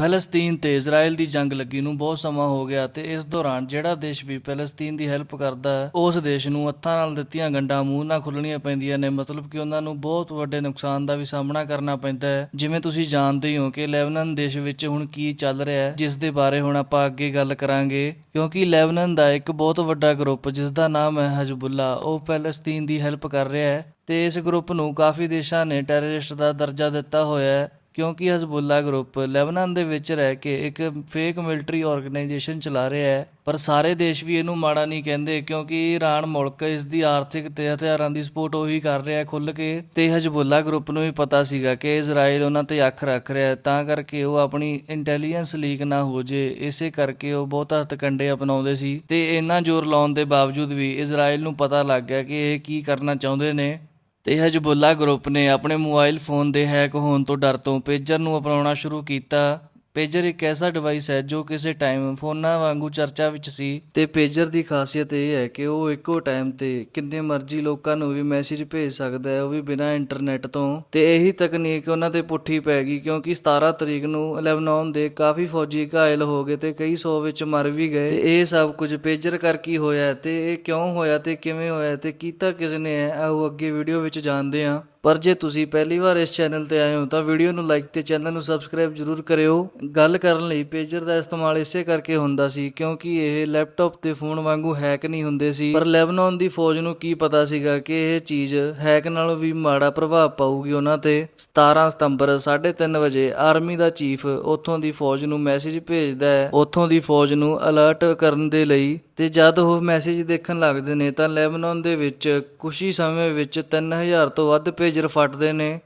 ਫਲਸਤੀਨ ਤੇ ਇਜ਼ਰਾਈਲ ਦੀ ਜੰਗ ਲੱਗੀ ਨੂੰ ਬਹੁਤ ਸਮਾਂ ਹੋ ਗਿਆ ਤੇ ਇਸ ਦੌਰਾਨ ਜਿਹੜਾ ਦੇਸ਼ ਵੀ ਫਲਸਤੀਨ ਦੀ ਹੈਲਪ ਕਰਦਾ ਹੈ ਉਸ ਦੇਸ਼ ਨੂੰ ਹੱਥਾਂ ਨਾਲ ਦਿੱਤੀਆਂ ਗੰਢਾਂ ਮੂੰਹ ਨਾਲ ਖੁੱਲਣੀਆਂ ਪੈਂਦੀਆਂ ਨੇ। ਮਤਲਬ ਕਿ ਉਹਨਾਂ ਨੂੰ ਬਹੁਤ ਵੱਡੇ ਨੁਕਸਾਨ ਦਾ ਵੀ ਸਾਹਮਣਾ ਕਰਨਾ ਪੈਂਦਾ ਹੈ। ਜਿਵੇਂ ਤੁਸੀਂ ਜਾਣਦੇ ਹੀ ਹੋ ਕਿ ਲੈਬਨਨ ਦੇਸ਼ ਵਿੱਚ ਹੁਣ ਕੀ ਚੱਲ ਰਿਹਾ ਹੈ, ਜਿਸ ਦੇ ਬਾਰੇ ਹੁਣ ਆਪਾਂ ਅੱਗੇ ਗੱਲ ਕਰਾਂਗੇ। ਕਿਉਂਕਿ ਲੈਬਨਨ ਦਾ ਇੱਕ ਬਹੁਤ ਵੱਡਾ ਗਰੁੱਪ, ਜਿਸ ਦਾ ਨਾਮ ਹੈ ਹਜਬੁੱਲਾ, ਉਹ ਫਲਸਤੀਨ ਦੀ ਹੈਲਪ ਕਰ ਰਿਹਾ ਹੈ ਤੇ ਇਸ ਗਰੁੱਪ ਨੂੰ ਕਾਫੀ ਦੇਸ਼ਾਂ ਨੇ ਟੈਰਰਿਸਟ ਦਾ ਦਰਜਾ ਦਿੱਤਾ ਹੋਇਆ ਹੈ। ਕਿਉਂਕਿ ਹਜ਼ਬੁੱਲਾ ਗਰੁੱਪ ਲੈਬਨਾਨ ਦੇ ਵਿੱਚ ਰਹਿ ਕੇ ਇੱਕ ਫੇਕ ਮਿਲਟਰੀ ਆਰਗੇਨਾਈਜੇਸ਼ਨ ਚਲਾ ਰਿਹਾ ਹੈ, ਪਰ ਸਾਰੇ ਦੇਸ਼ ਵੀ ਇਹਨੂੰ ਮਾੜਾ ਨਹੀਂ ਕਹਿੰਦੇ ਕਿਉਂਕਿ ਈਰਾਨ ਮੁਲਕ ਇਸ ਦੀ ਆਰਥਿਕ ਤੇ ਹਥਿਆਰਾਂ ਦੀ ਸਪੋਰਟ ਉਹੀ ਕਰ ਰਿਹਾ ਹੈ ਖੁੱਲ ਕੇ। ਤੇ ਹਜ਼ਬੁੱਲਾ ਗਰੁੱਪ ਨੂੰ ਵੀ ਪਤਾ ਸੀਗਾ ਕਿ ਇਜ਼ਰਾਈਲ ਉਹਨਾਂ ਤੇ ਅੱਖ ਰੱਖ ਰਿਹਾ ਹੈ, ਤਾਂ ਕਰਕੇ ਉਹ ਆਪਣੀ ਇੰਟੈਲੀਜੈਂਸ ਲੀਕ ਨਾ ਹੋ ਜੇ, ਇਸੇ ਕਰਕੇ ਉਹ ਬਹੁਤ ਹੱਥਕੰਡੇ ਅਪਣਾਉਂਦੇ ਸੀ। ਤੇ ਇੰਨਾ ਜ਼ੋਰ ਲਾਉਣ ਦੇ ਬਾਵਜੂਦ ਵੀ ਇਜ਼ਰਾਈਲ ਨੂੰ ਪਤਾ ਲੱਗ ਗਿਆ ਕਿ ਇਹ ਕੀ ਕਰਨਾ ਚਾਹੁੰਦੇ ਨੇ। ਤੇ ਹਜਬੁੱਲਾ ਗਰੁੱਪ ਨੇ ਆਪਣੇ ਮੋਬਾਈਲ ਫੋਨ ਦੇ ਹੈਕ ਹੋਣ ਤੋਂ ਡਰ ਤੋਂ ਪੇਜਰ ਨੂੰ ਅਪਣਾਉਣਾ ਸ਼ੁਰੂ ਕੀਤਾ। ਪੇਜਰ ਇੱਕ ਐਸਾ ਡਿਵਾਈਸ ਹੈ ਜੋ ਕਿਸੇ ਟਾਈਮ ਫੋਨਾਂ ਵਾਂਗੂ ਚਰਚਾ ਵਿੱਚ ਸੀ ਤੇ ਪੇਜਰ ਦੀ ਖਾਸੀਅਤ ਇਹ ਹੈ ਕਿ ਉਹ ਇੱਕੋ ਟਾਈਮ ਤੇ ਕਿੰਨੇ ਮਰਜ਼ੀ ਲੋਕਾਂ ਨੂੰ ਵੀ ਮੈਸੇਜ ਭੇਜ ਸਕਦਾ ਹੈ, ਉਹ ਵੀ ਬਿਨਾਂ ਇੰਟਰਨੈਟ ਤੋਂ। ਤੇ ਇਹੀ ਤਕਨੀਕ ਉਹਨਾਂ ਤੇ ਪੁੱਠੀ ਪੈ ਗਈ ਕਿਉਂਕਿ 17 ਤਰੀਕ ਨੂੰ ਲੈਬਨਾਨ ਦੇ ਕਾਫੀ ਫੌਜੀ ਘਾਇਲ ਹੋ ਗਏ ਤੇ ਕਈ ਸੌ ਵਿੱਚ ਮਰ ਵੀ ਗਏ। ਤੇ ਇਹ ਸਭ ਕੁਝ ਪੇਜਰ ਕਰਕੇ ਹੋਇਆ ਹੈ ਤੇ ਇਹ ਕਿਉਂ ਹੋਇਆ ਤੇ ਕਿਵੇਂ ਹੋਇਆ ਤੇ ਕੀਤਾ ਕਿਸ ਨੇ ਹੈ, ਆਓ ਅੱਗੇ ਵੀਡੀਓ ਵਿੱਚ ਜਾਣਦੇ ਹਾਂ। ਪਰ ਜੇ ਤੁਸੀਂ ਪਹਿਲੀ ਵਾਰ ਇਸ ਚੈਨਲ ਤੇ ਆਏ ਹੋ ਤਾਂ ਵੀਡੀਓ ਨੂੰ ਲਾਈਕ ਤੇ ਚੈਨਲ ਨੂੰ ਸਬਸਕ੍ਰਾਈਬ ਜ਼ਰੂਰ ਕਰਿਓ। ਗੱਲ ਕਰਨ ਲਈ ਪੇਜਰ ਦਾ ਇਸਤੇਮਾਲ ਇਸੇ ਕਰਕੇ ਹੁੰਦਾ ਸੀ ਕਿਉਂਕਿ ਇਹ ਲੈਪਟਾਪ ਤੇ ਫੋਨ ਵਾਂਗੂ ਹੈਕ ਨਹੀਂ ਹੁੰਦੇ ਸੀ। ਪਰ ਲੈਬਨਾਨ ਦੀ ਫੌਜ ਨੂੰ ਕੀ ਪਤਾ ਸੀਗਾ ਕਿ ਇਹ ਚੀਜ਼ ਹੈਕ ਨਾਲੋਂ ਵੀ ਮਾੜਾ ਪ੍ਰਭਾਵ ਪਾਊਗੀ ਉਹਨਾਂ ਤੇ। 17 ਸਤੰਬਰ 3:30 ਵਜੇ ਆਰਮੀ ਦਾ ਚੀਫ ਉੱਥੋਂ ਦੀ ਫੌਜ ਨੂੰ ਮੈਸੇਜ ਭੇਜਦਾ ਹੈ। ਉੱਥੋਂ ਦੀ ਫੌਜ ਨੂੰ ਅਲਰਟ ਕਰਨ ਦੇ ਲਈ ਤੇ ਜਦ ਉਹ ਮੈਸੇਜ ਦੇਖਣ ਲੱਗਦੇ ਨੇ ਤਾਂ ਲੈਬਨਾਨ ਦੇ ਵਿੱਚ ਕੁਝ ਹੀ ਸਮੇਂ ਵਿੱਚ 3000 ਤੋਂ ਵੱਧ ਪੇਜਰ ਫਟਦੇ ਨੇ।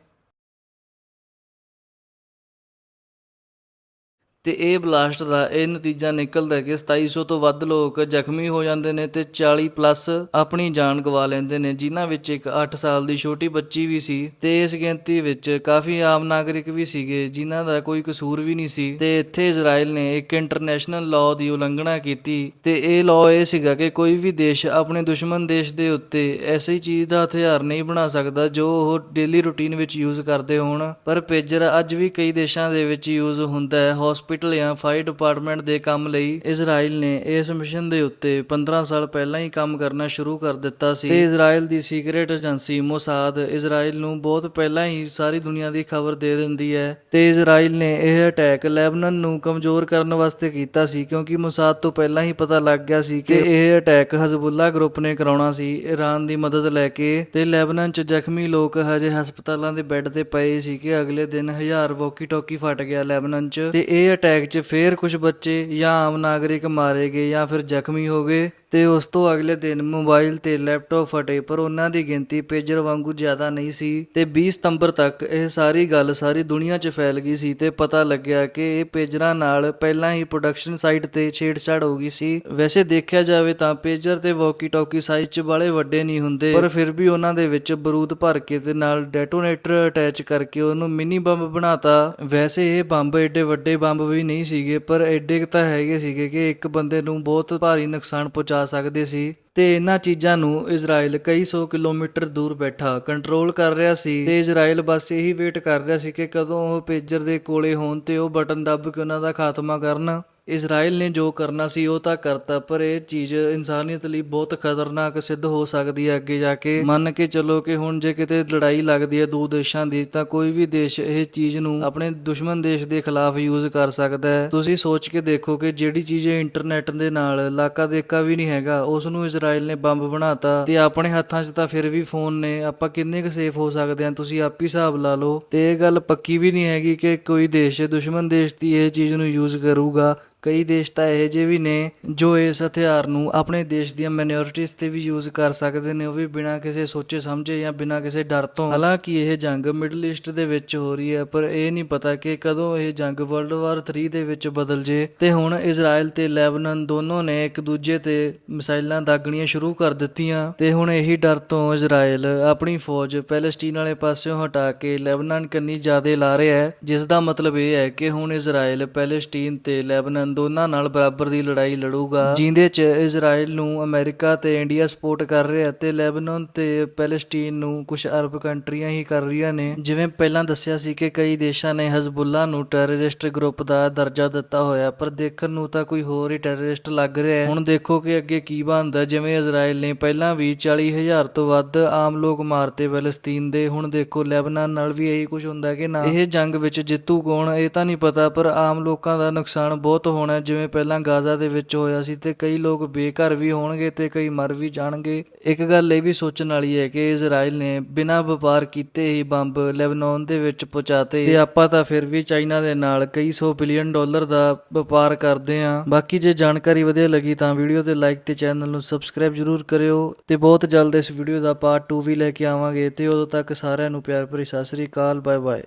ਤੇ ਇਹ ਬਲਾਸਟ ਦਾ ਇਹ ਨਤੀਜਾ ਨਿਕਲਦਾ ਹੈ ਕਿ 2700 ਤੋਂ ਵੱਧ ਲੋਕ ਜ਼ਖਮੀ ਹੋ ਜਾਂਦੇ ਨੇ ਤੇ 40 ਪਲੱਸ ਆਪਣੀ ਜਾਨ ਗਵਾ ਲੈਂਦੇ ਨੇ, ਜਿਨ੍ਹਾਂ ਵਿੱਚ ਇੱਕ 8 ਸਾਲ ਦੀ ਛੋਟੀ ਬੱਚੀ ਵੀ ਸੀ ਤੇ ਇਸ ਗਿਣਤੀ ਵਿੱਚ ਕਾਫੀ ਆਮ ਨਾਗਰਿਕ ਵੀ ਸੀਗੇ, ਜਿਨ੍ਹਾਂ ਦਾ ਕੋਈ ਕਸੂਰ ਵੀ ਨਹੀਂ ਸੀ। ਤੇ ਇੱਥੇ ਇਜ਼ਰਾਈਲ ਨੇ ਇੱਕ ਇੰਟਰਨੈਸ਼ਨਲ ਲਾਅ ਦੀ ਉਲੰਘਣਾ ਕੀਤੀ ਤੇ ਇਹ ਲਾਅ ਇਹ ਸੀਗਾ ਕਿ ਕੋਈ ਵੀ ਦੇਸ਼ ਆਪਣੇ ਦੁਸ਼ਮਣ ਦੇਸ਼ ਦੇ ਉੱਤੇ ਐਸੀ ਚੀਜ਼ ਦਾ ਹਥਿਆਰ ਨਹੀਂ ਬਣਾ ਸਕਦਾ ਜੋ ਉਹ ਡੇਲੀ ਰੂਟੀਨ ਵਿੱਚ ਯੂਜ਼ ਕਰਦੇ ਹੋਣ। ਪਰ ਪੇਜਰ ਅੱਜ ਵੀ ਕਈ ਦੇਸ਼ਾਂ ਦੇ ਵਿੱਚ ਯੂਜ਼ ਹੁੰਦਾ ਹੈ ਹਸਪੀਟਲ ਜਾਂ ਫਾਇਰ ਡਿਪਾਰਟਮੈਂਟ ਦੇ ਕੰਮ ਲਈ ਇਜ਼ਰਾਈਲ ਨੇ ਇਸ ਮਿਸ਼ਨ ਦੇ ਉੱਤੇ 15 ਸਾਲ ਪਹਿਲਾਂ ਹੀ ਕੰਮ ਕਰਨਾ ਸ਼ੁਰੂ ਕਰ ਦਿੱਤਾ ਸੀ। ਤੇ ਇਜ਼ਰਾਈਲ ਦੀ ਸੀਕ੍ਰੀਟ ਏਜੰਸੀ ਮੋਸਾਦ ਇਜ਼ਰਾਈਲ ਨੂੰ ਬਹੁਤ ਪਹਿਲਾਂ ਹੀ ਸਾਰੀ ਦੁਨੀਆ ਦੀ ਖਬਰ ਦੇ ਦਿੰਦੀ ਹੈ। ਤੇ ਇਜ਼ਰਾਈਲ ਨੇ ਇਹ ਅਟੈਕ ਲੈਬਨਾਨ ਨੂੰ ਕਮਜ਼ੋਰ ਕਰਨ ਵਾਸਤੇ ਕੀਤਾ ਸੀ ਕਿਉਂਕਿ ਮੋਸਾਦ ਤੋਂ ਪਹਿਲਾਂ ਹੀ ਪਤਾ ਲੱਗ ਗਿਆ ਸੀ ਕਿ ਇਹ ਅਟੈਕ ਹਜ਼ਬੁੱਲਾ ਗਰੁੱਪ ਨੇ ਕਰਾਉਣਾ ਸੀ। ਇਰਾਨ ਦੀ ਮਦਦ ਲੈ ਕੇ ਤੇ ਲੈਬਨਾਨ 'ਚ ਜ਼ਖਮੀ ਲੋਕ ਹਜੇ ਹਸਪਤਾਲਾਂ ਦੇ ਬੈੱਡ ਤੇ ਪਏ ਸੀ ਕਿ ਅਗਲੇ ਦਿਨ ਹਜ਼ਾਰ ਵੋਕੀ ਟੋਕੀ ਫਟ ਗਿਆ ਲੈਬਨਾਨ 'ਚ। ਤੇ ਇਹ ਅਟੈਕ 'ਚ ਫੇਰ ਕੁਝ ਬੱਚੇ ਜਾਂ ਆਮ ਨਾਗਰਿਕ ਮਾਰੇ ਗਏ ਜਾਂ ਫਿਰ ਜ਼ਖਮੀ ਹੋ ਗਏ। ਤੇ ਉਸ ਤੋਂ ਅਗਲੇ ਦਿਨ ਮੋਬਾਈਲ ਤੇ ਲੈਪਟਾਪ ਫਟੇ, ਪਰ ਉਹਨਾਂ ਦੀ ਗਿਣਤੀ ਪੇਜਰ ਵਾਂਗੂ ਜ਼ਿਆਦਾ ਨਹੀਂ ਸੀ। ਤੇ 20 ਸਤੰਬਰ ਤੱਕ ਇਹ ਸਾਰੀ ਗੱਲ ਸਾਰੀ ਦੁਨੀਆ 'ਚ ਫੈਲ ਗਈ ਸੀ ਤੇ ਪਤਾ ਲੱਗਿਆ ਕਿ ਇਹ ਪੇਜਰਾਂ ਨਾਲ ਪਹਿਲਾਂ ਹੀ ਪ੍ਰੋਡਕਸ਼ਨ ਸਾਈਟ ਤੇ ਛੇੜਛਾੜ ਹੋ ਗਈ ਸੀ। ਵੈਸੇ ਦੇਖਿਆ ਜਾਵੇ ਤਾਂ ਪੇਜਰ ਤੇ ਵੋਕੀ ਟਾਕੀ ਸਾਈਜ਼ 'ਚ ਬਾਲੇ ਵੱਡੇ ਨਹੀਂ ਹੁੰਦੇ, ਪਰ ਫਿਰ ਵੀ ਉਹਨਾਂ ਦੇ ਵਿੱਚ ਬਰੂਦ ਭਰ ਕੇ ਤੇ ਨਾਲ ਡੈਟੋਨੇਟਰ ਅਟੈਚ ਕਰਕੇ ਉਹਨੂੰ ਮਿਨੀ ਬੰਬ ਬਣਾਤਾ। ਵੈਸੇ ਇਹ ਬੰਬ ਏਡੇ ਵੱਡੇ ਬੰਬ ਵੀ ਨਹੀਂ ਸੀਗੇ, ਪਰ ਏਡੇ ਤਾਂ ਹੈਗੇ ਸੀਗੇ ਕਿ ਇੱਕ ਬੰਦੇ ਨੂੰ ਬਹੁਤ ਭਾਰੀ ਨੁਕਸਾਨ ਪਹੁੰਚਾ ਸਕਦੇ ਸੀ ਤੇ ਇਹਨਾਂ ਚੀਜ਼ਾਂ ਨੂੰ ਇਜ਼ਰਾਈਲ ਕਈ ਸੌ ਕਿਲੋਮੀਟਰ ਦੂਰ ਬੈਠਾ ਕੰਟਰੋਲ ਕਰ ਰਿਹਾ ਸੀ ਤੇ ਇਜ਼ਰਾਈਲ ਬਸ ਇਹੀ ਵੇਟ ਕਰ ਰਿਹਾ ਸੀ ਕਿ ਕਦੋਂ ਉਹ ਪੇਜਰ ਦੇ ਕੋਲੇ ਹੋਣ ਤੇ ਉਹ ਬਟਨ ਦੱਬ ਕੇ ਉਹਨਾਂ ਦਾ ਖਾਤਮਾ ਕਰਨ। ਇਜ਼ਰਾਈਲ ਨੇ ਜੋ ਕਰਨਾ ਸੀ ਉਹ ਤਾਂ ਕਰਤਾ, ਪਰ ਇਹ ਚੀਜ਼ ਇਨਸਾਨੀਅਤ ਲਈ ਬਹੁਤ ਖਤਰਨਾਕ ਸਿੱਧ ਹੋ ਸਕਦੀ ਹੈ। ਅੱਗੇ ਜਾ ਕੇ ਮੰਨ ਕੇ ਚੱਲੋ ਕਿ ਹੁਣ ਜੇ ਕਿਤੇ ਲੜਾਈ ਲੱਗਦੀ ਹੈ ਦੋ ਦੇਸ਼ਾਂ ਦੀ, ਤਾਂ ਕੋਈ ਵੀ ਦੇਸ਼ ਇਹ ਚੀਜ਼ ਨੂੰ ਆਪਣੇ ਦੁਸ਼ਮਣ ਦੇਸ਼ ਦੇ ਖਿਲਾਫ ਯੂਜ਼ ਕਰ ਸਕਦਾ ਹੈ। ਤੁਸੀਂ ਸੋਚ ਕੇ ਦੇਖੋ ਕਿ ਜਿਹੜੀ ਚੀਜ਼ ਇੰਟਰਨੈਟ ਦੇ ਨਾਲ ਇਲਾਕਾ ਦੇਖਾ ਵੀ ਨਹੀਂ ਹੈਗਾ ਉਸ ਨੂੰ ਇਜ਼ਰਾਈਲ ਨੇ ਬੰਬ ਬਣਾਤਾ ਤੇ ਆਪਣੇ ਹੱਥਾਂ 'ਚ ਤਾਂ ਫਿਰ ਵੀ ਫੋਨ ਨੇ। ਆਪਾਂ ਕਿੰਨੇ ਕੁ ਸੇਫ ਹੋ ਸਕਦੇ ਹਾਂ? ਤੁਸੀਂ ਆਪ ਹੀ ਹਿਸਾਬ ਲਾ ਲਓ। ਤੇ ਇਹ ਗੱਲ ਪੱਕੀ ਵੀ ਨਹੀਂ ਹੈਗੀ ਕਿ ਕੋਈ ਦੇਸ਼ ਦੁਸ਼ਮਣ ਦੇਸ਼ ਦੀ ਇਹ ਚੀਜ਼ ਨੂੰ ਯੂਜ਼ ਕਰੂਗਾ। ਕਈ ਦੇਸ਼ ਤਾਂ ਇਹੋ ਜਿਹੇ ਵੀ ਨੇ ਜੋ ਇਸ ਹਥਿਆਰ ਨੂੰ ਆਪਣੇ ਦੇਸ਼ ਦੀਆਂ ਮਾਈਨੋਰਿਟੀਜ਼ ਤੇ ਵੀ ਯੂਜ਼ ਕਰ ਸਕਦੇ ਨੇ, ਉਹ ਵੀ ਬਿਨਾਂ ਕਿਸੇ ਸੋਚੇ ਸਮਝੇ ਜਾਂ ਬਿਨਾਂ ਕਿਸੇ ਡਰ ਤੋਂ। ਹਾਲਾਂਕਿ ਇਹ ਜੰਗ ਮਿਡਲ ਈਸਟ ਦੇ ਵਿੱਚ ਹੋ ਰਹੀ ਹੈ, ਪਰ ਇਹ ਨਹੀਂ ਪਤਾ ਕਿ ਕਦੋਂ ਇਹ ਜੰਗ ਵਰਲਡ ਵਾਰ 3 ਦੇ ਵਿੱਚ ਬਦਲ ਜੇ। ਤੇ ਹੁਣ ਇਜ਼ਰਾਈਲ ਤੇ ਲੈਬਨਨ ਦੋਨੋਂ ਨੇ ਇੱਕ ਦੂਜੇ ਤੇ ਮਿਸਾਈਲਾਂ ਦਾਗਣੀਆਂ ਸ਼ੁਰੂ ਕਰ ਦਿੱਤੀਆਂ। ਤੇ ਹੁਣ ਇਹੀ ਡਰ ਤੋਂ ਇਜ਼ਰਾਈਲ ਆਪਣੀ ਫੌਜ ਪੈਲੇਸਟੀਨ ਵਾਲੇ ਪਾਸਿਓਂ ਹਟਾ ਕੇ ਲੈਬਨਾਨ ਕੰਨੀ ਜ਼ਿਆਦਾ ਲਾ ਰਿਹਾ ਹੈ ਜਿਸ ਦਾ ਮਤਲਬ ਇਹ ਹੈ ਕਿ ਹੁਣ ਇਜ਼ਰਾਈਲ ਪੈਲੇਸਟੀਨ ਤੇ ਲੈਬਨਨ ਦੋਨਾਂ ਨਾਲ ਬਰਾਬਰ ਦੀ ਲੜਾਈ ਲੜੂਗਾ। ਜਿੰਦੇ 'ਚ ਇਜ਼ਰਾਈਲ ਨੂੰ ਅਮਰੀਕਾ ਤੇ ਇੰਡੀਆ ਸਪੋਰਟ ਕਰ ਰਿਹਾ ਤੇ ਲੈਬਨਾਨ ਤੇ ਪੈਲੇਸਟੀਨ ਨੂੰ ਕੁਝ ਅਰਬ ਕੰਟਰੀਆਂ ਹੀ ਕਰ ਰਹੀਆਂ ਨੇ। ਜਿਵੇਂ ਪਹਿਲਾਂ ਦੱਸਿਆ ਸੀ ਕਿ ਕਈ ਦੇਸ਼ਾਂ ਨੇ ਹਜ਼ਬੁੱਲਾ ਨੂੰ ਟੈਰਰਿਸਟ ਗਰੁੱਪ ਦਾ ਦਰਜਾ ਦਿੱਤਾ ਹੋਇਆ, ਪਰ ਦੇਖਣ ਨੂੰ ਤਾਂ ਕੋਈ ਹੋਰ ਹੀ ਟੈਰਰਿਸਟ ਲੱਗ ਰਿਹਾ ਹੈ। ਹੁਣ ਦੇਖੋ ਕਿ ਅੱਗੇ ਕੀ ਬਣਦਾ, ਜਿਵੇਂ ਇਜ਼ਰਾਈਲ ਨੇ ਪਹਿਲਾਂ ਵੀ 40000 ਤੋਂ ਵੱਧ ਆਮ ਲੋਕ ਮਾਰਤੇ ਫਲਸਤੀਨ ਦੇ, ਹੁਣ ਦੇਖੋ ਲੈਬਨਾਨ ਨਾਲ ਵੀ ਇਹੀ ਕੁਝ ਹੁੰਦਾ ਕਿ ਨਾ। ਇਹ ਜੰਗ ਵਿੱਚ ਜਿੱਤੂ ਕੌਣ, ਇਹ ਤਾਂ ਨਹੀਂ ਪਤਾ, ਪਰ ਆਮ ਲੋਕਾਂ ਦਾ ਨੁਕਸਾਨ ਬਹੁਤ ਹੋਣਾ ਜਿਵੇਂ ਪਹਿਲਾਂ ਗਾਜ਼ਾ ਦੇ ਵਿੱਚ ਹੋਇਆ ਸੀ ਤੇ ਕਈ ਲੋਕ ਬੇਘਰ ਵੀ ਹੋਣਗੇ ਤੇ ਕਈ ਮਰ ਵੀ ਜਾਣਗੇ। ਇੱਕ ਗੱਲ ਇਹ ਵੀ ਸੋਚਣ ਵਾਲੀ ਹੈ ਕਿ ਇਜ਼ਰਾਈਲ ਨੇ ਬਿਨਾਂ ਵਪਾਰ ਕੀਤੇ ਹੀ ਬੰਬ ਲੈਬਨਾਨ ਦੇ ਵਿੱਚ ਪਹੁੰਚਾਤੇ ਤੇ ਆਪਾਂ ਤਾਂ ਫਿਰ ਵੀ ਚਾਈਨਾ ਦੇ ਨਾਲ ਕਈ ਸੌ ਬਿਲੀਅਨ ਡਾਲਰ ਦਾ ਵਪਾਰ ਕਰਦੇ ਆਂ ਬਾਕੀ ਜੇ ਜਾਣਕਾਰੀ ਵਧੀਆ ਲੱਗੀ ਤਾਂ ਵੀਡੀਓ ਤੇ ਲਾਈਕ ਤੇ ਚੈਨਲ ਨੂੰ ਸਬਸਕ੍ਰਾਈਬ ਜਰੂਰ ਕਰਿਓ ਤੇ ਬਹੁਤ ਜਲਦ ਇਸ ਵੀਡੀਓ ਦਾ ਪਾਰਟ 2 ਵੀ ਲੈ ਕੇ ਆਵਾਂਗੇ। ਤੇ ਉਦੋਂ ਤੱਕ ਸਾਰਿਆਂ ਨੂੰ ਪਿਆਰ ਭਰੀ ਸਤਿ ਸ੍ਰੀ ਅਕਾਲ ਬਾਏ ਬਾਏ